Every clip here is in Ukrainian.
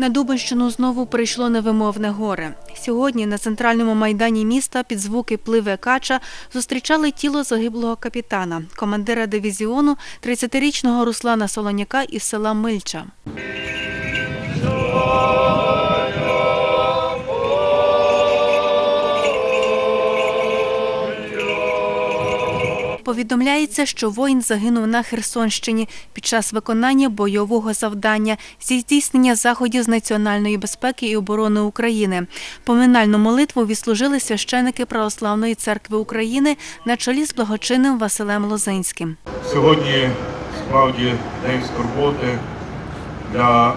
На Дубинщину знову прийшло невимовне горе. Сьогодні на центральному майдані міста під звуки пливе кача зустрічали тіло загиблого капітана, командира дивізіону 30-річного Руслана Солоняка із села Мильча. Повідомляється, що воїн загинув на Херсонщині під час виконання бойового завдання зі здійснення заходів з національної безпеки і оборони України. Поминальну молитву відслужили священики Православної церкви України на чолі з благочинним Василем Лозинським. Сьогодні справді день скорботи для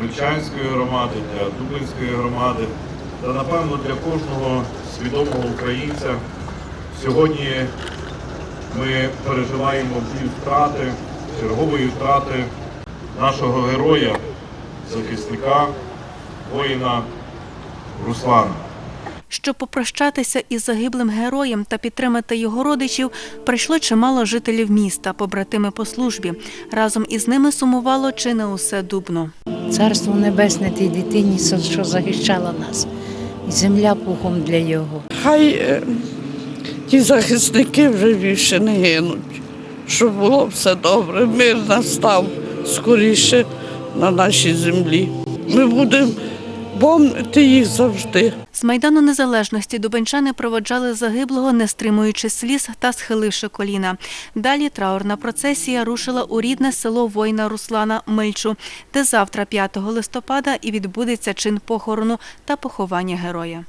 Гречанської громади, для Дубинської громади та, напевно, для кожного свідомого українця. Сьогодні ми переживаємо біль втрати, чергової втрати нашого героя, захисника, воїна Руслана. Щоб попрощатися із загиблим героєм та підтримати його родичів, прийшло чимало жителів міста, побратими по службі. Разом із ними сумувало чи не усе дубно. Царство небесне тій дитині, що захищала нас, і земля пухом для його. Хай е, ті захисники вже більше не гинуть, щоб було все добре, мир настав скоріше на нашій землі. Ми будемо помнити їх завжди. З майдану незалежності дубенчани проводжали загиблого, не стримуючи сліз та схиливши коліна. Далі траурна процесія рушила у рідне село воїна Руслана Мильчу, де завтра, 5 листопада, і відбудеться чин похорону та поховання героя.